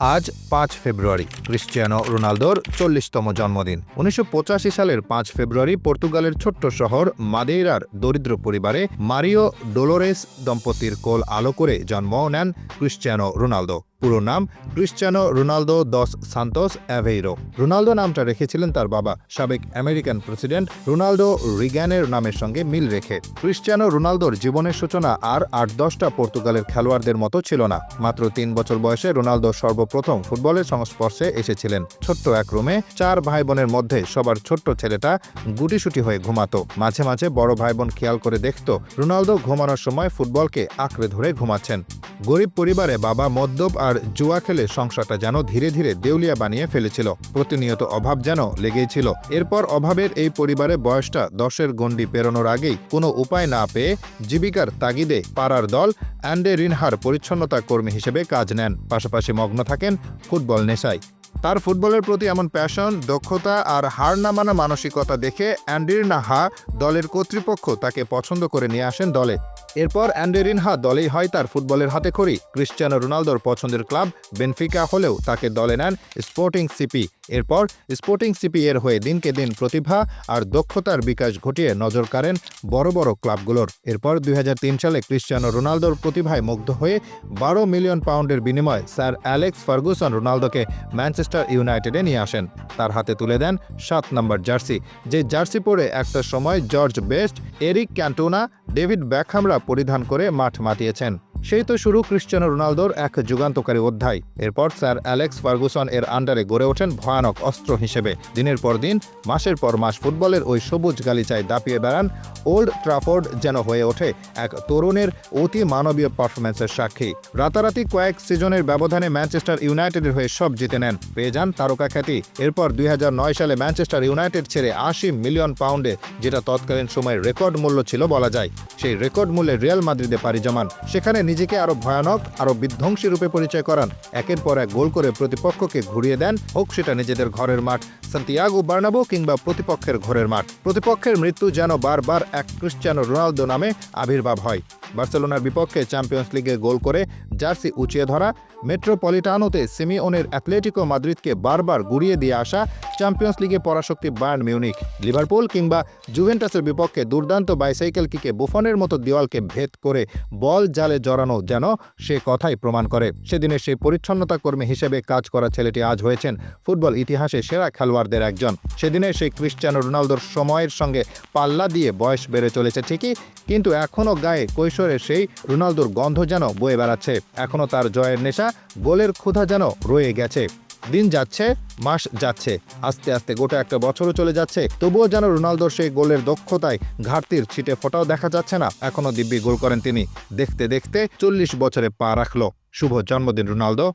আজ পাঁচ ফেব্রুয়ারি, ক্রিশ্চিয়ানো রোনালদোর চল্লিশতম জন্মদিন। উনিশশো পঁচাশি সালের পাঁচ ফেব্রুয়ারি পর্তুগালের ছোট্ট শহর মাদেইরার দরিদ্র পরিবারে মারিও ডোলোরেস দম্পতির কোল আলো করে জন্ম নেন ক্রিশ্চিয়ানো রোনালদো। পুরো নাম Cristiano Ronaldo dos Santos Aveiro. Ronaldo নামটা রেখেছিলেন তার বাবা। সাবেক আমেরিকান প্রেসিডেন্ট রোনালদো রিগ্যানের নামের সঙ্গে মিল রেখে। ক্রিশ্চিয়ানো রোনালদোর জীবনের সূচনা আর আট দশটা পর্তুগালের খেলোয়াড়দের মতো ছিল না। মাত্র তিন বছর বয়সে রোনালদো সর্বপ্রথম ফুটবলের সংস্পর্শে এসেছিলেন। ছোট্ট এক রুমে চার ভাই বোনের মধ্যে সবার ছোট্ট ছেলেটা গুটিসুটি হয়ে ঘুমাতো। মাঝে মাঝে বড় ভাই বোন খেয়াল করে দেখত রোনালদো ঘুমানোর সময় ফুটবলকে আঁকড়ে ধরে ঘুমাচ্ছেন। গরিব পরিবারে বাবা মদ্যপ আর জুয়া খেলে সংসারটা যেন ধীরে ধীরে দেউলিয়া বানিয়ে ফেলেছিল। প্রতিনিয়ত অভাব যেন লেগেই ছিল এরপর অভাবের এই পরিবারে বয়সটা দশের গণ্ডি পেরোনোর আগেই কোনো উপায় না পেয়ে জীবিকার তাগিদে পাড়ার দল অ্যান্ডে রিনহার পরিচ্ছন্নতা কর্মী হিসেবে কাজ নেন। পাশাপাশি মগ্ন থাকেন ফুটবল নেশায়। তার ফুটবলের প্রতি এমন প্যাশন, দক্ষতা আর হার না মানা মানসিকতা দেখে অ্যান্ডির নাহা দলের কর্তৃপক্ষ তাকে পছন্দ করে নিয়ে আসেন দলে। এরপর অ্যান্ডেরিনহা দলেই হয় তার ফুটবলের হাতে খড়ি। ক্রিশ্চিয়ানো রোনালদোর পছন্দের ক্লাব বেনফিকা হলেও তাকে দলে নেন স্পোর্টিং সিপি। এরপর স্পোর্টিং সিপি এর হয়ে দিনকে দিন প্রতিভা আর দক্ষতার বিকাশ ঘটিয়ে নজর কাড়েন বড় বড় ক্লাবগুলোর। এরপর দু হাজার তিন সালে ক্রিশ্চিয়ানো রোনালদোর প্রতিভায় মুগ্ধ হয়ে বারো মিলিয়ন পাউন্ডের বিনিময়ে স্যার অ্যালেক্স ফার্গুসন রোনালদোকে ম্যানচেস্টার ইউনাইটেডে নিয়ে আসেন। তার হাতে তুলে দেন সাত নম্বর জার্সি, যে জার্সি পরে একটা সময় George Best, Eric Cantona David ব্যাকহামরা পরিধান করে মাঠ মাতিয়েছেন। সেই তো শুরু ক্রিশ্চিয়ানো রোনালদোর এক যুগান্তকারী অধ্যায়। এরপর স্যার অ্যালেক্স ফার্গুসন এর আন্ডারে গড়ে ওঠেন ভয়ানক অস্ত্র হিসেবে। দিনের পর দিন, মাসের পর মাস ফুটবলের ওই সবুজ গালিচায় দাপিয়ে বেড়ান ওল্ড ট্রাফোর্ড যেন হয়ে ওঠে এক তরুণের অতি মানবীয় পারফরম্যান্সের সাক্ষী। রাতারাতি কয়েক সিজনের ব্যবধানে ম্যানচেস্টার ইউনাইটেডের হয়ে সব জিতে নেন। পেয়ে যান তারকা খ্যাতি। এরপর দুই হাজার নয় সালে ম্যানচেস্টার ইউনাইটেড ছেড়ে আশি মিলিয়ন পাউন্ডে, যেটা তৎকালীন সময়ের রেকর্ড মূল্য ছিল বলা যায় সেই রেকর্ড মূল্যে রিয়াল মাদ্রিদে পাড়ি জমান। সেখানে নিজেকে আরও ভয়ানক, আরও বিধ্বংসী রূপে পরিচয় করান। একের পর এক গোল করে প্রতিপক্ষকে ঘুরিয়ে দেন, হোক সেটা নিজেদের ঘরের মাঠ, সান্তিয়াগো বার্নাবো কিংবা প্রতিপক্ষের ঘরের মাঠ। প্রতিপক্ষের মৃত্যু যেন বারবার এক ক্রিশ্চিয়ানো রোনালদো নামে আবির্ভাব হয়। বার্সেলোনার বিপক্ষে চ্যাম্পিয়ন্স লিগে গোল করে জার্সি উঁচিয়ে ধরা, মেট্রোপলিটানোতে সেমিওনের অ্যাথলেটিকো মাদ্রিদকে বারবার গুড়িয়ে দিয়ে আসা চ্যাম্পিয়ন্স লিগে পরাশক্তি বায়ার্ন মিউনিক লিভারপুল কিংবা জুভেন্টাসের বিপক্ষে দুর্দান্ত বাইসাইকেল কিকে বুফনের মতো দেওয়ালকে ভেদ করে বল জালে জড়ানো যেন সে কথাই প্রমাণ করে। সেদিনের সেই পরিচ্ছন্নতা কর্মী হিসেবে কাজ করা ছেলেটি আজ হয়েছেন ফুটবল ইতিহাসে সেরা খেলোয়াড়দের একজন। সেদিনের সেই ক্রিশ্চিয়ানো রোনালদোর সময়ের সঙ্গে পাল্লা দিয়ে বয়স বেড়ে চলেছে ঠিকই, কিন্তু এখনও গায়ে কৈশোরের সেই রোনালদোর গন্ধ যেন বয়ে বেড়াচ্ছে। এখনও তার জয়ের নেশা, গোলের ক্ষুধা যেন রয়ে গেছে। দিন যাচ্ছে, মাস যাচ্ছে। আস্তে আস্তে গোটা একটা বছরও চলে যাচ্ছে। তবুও যেন রোনালদোর সেই গোলের দক্ষতায় ঘাটতির ছিটে ফোটাও দেখা যাচ্ছে না। এখনও দিব্যি গোল করেন তিনি। দেখতে দেখতে চল্লিশ বছরে পা রাখল। শুভ জন্মদিন, রোনালদো।